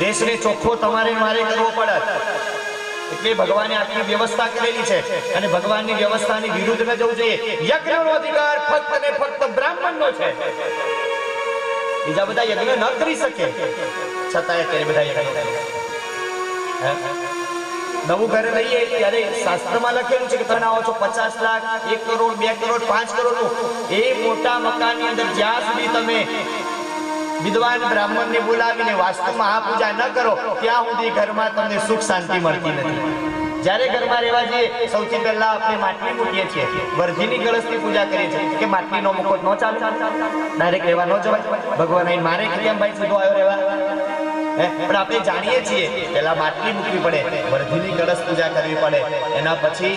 દેશને ચોખ્ખો તમારે મારે કરવો પડે. એટલે ભગવાને આખી વ્યવસ્થા કરેલી છે અને ભગવાનની વ્યવસ્થાની વિરુદ્ધ ન જવું જોઈએ. યજ્ઞનો અધિકાર ફક્ત ને ફક્ત બ્રાહ્મણનો છે. બીજા બધા યજ્ઞ ન કરી શકે. છતાંય અત્યારે બધા યજ્ઞ? નવું ઘરે લઈએ ત્યારે શાસ્ત્રમાં લખેલું છે કે તમે આવો છો પચાસ લાખ, એક કરોડ, બે કરોડ, પાંચ કરોડ એ મોટા મકાનની અંદર જ્યાં સુધી તમે વિદ્વાન બ્રાહ્મણને બોલાવીને વાસ્તુ પૂજા ન કરો, ત્યાં સુધી ઘરમાં તમને સુખ શાંતિ મળતી નથી. જ્યારે ઘરમાં રહેવા જઈએ, સૌથી પહેલા આપણે માટલી મૂકીએ છીએ. વર્ધીની કળશની પૂજા કરીએ છીએ કે માટલીનો મુકોટ ન ચાલે. ડાયરેક્ટ રહેવા ન જવાય. ભગવાન અહીં મારે કેમ ભાઈ સીધો આવ્યો રહેવા? પણ આપણે જાણીએ છીએ પેલા માટલી મૂકવી પડે વર્ધીની કળશ પૂજા કરવી પડે, એના પછી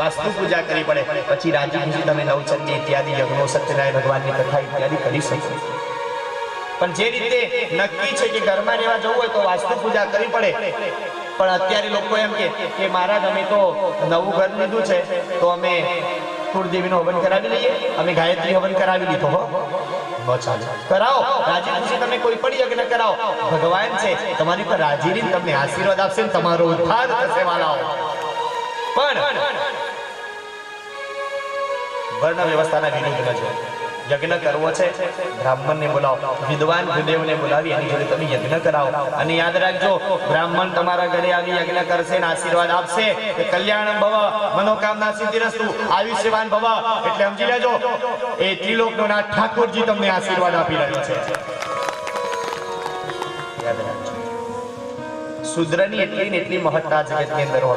વાસ્તુ પૂજા કરવી પડે, પછી રાજી તમે નવચંડી ઇત્યાદિ યજ્ઞો સત્યનારાયણ ભગવાનની કથા ઇત્યાદિ કરી શકો. પણ જે રીતે નક્કી છે કે ઘરમાં રહેવા જવું હોય તો વાસ્તુ પૂજા કરવી પડે. પણ અત્યારે લોકો એમ કે કે મહારાજ અમે તો નવું ઘર લીધું છે તો અમે કુળદેવીનો હવન કરાવી લઈએ. અમે ગાયત્રી હવન કરાવી લીધો હો. કરાવો. રાજી ખુશી તમે કોઈ પણ યજ્ઞ કરાવો. ભગવાન છે તમારી પર રાજી રહીને તમને આશીર્વાદ આપશે ને તમારો ઉદ્ધાર થશે વાલાઓ. પણ વર્ણ વ્યવસ્થાના વિરુદ્ધમાં છે યજ્ઞ કરવો છે. બ્રાહ્મણને બોલાવો. વિદ્વાન ભૂદેવને બોલાવી એની જોડે તમે યજ્ઞ કરાવો. અને યાદ રાખજો, બ્રાહ્મણ તમારા ઘરે આવી યજ્ઞ કરશે ને આશીર્વાદ આપશે કે કલ્યાણ ભવ, મનોકામના સિદ્ધિરસ્તુ, આયુષ્યવાન ભવ. એટલે સમજી લેજો, એ ત્રિલોકનો નાથ ઠાકોરજી તમને આશીર્વાદ આપી રહ્યો છે. યાદ રાખજો. શુદ્રની એટલી ને એટલી મહત્તા જગતની અંદર હોવી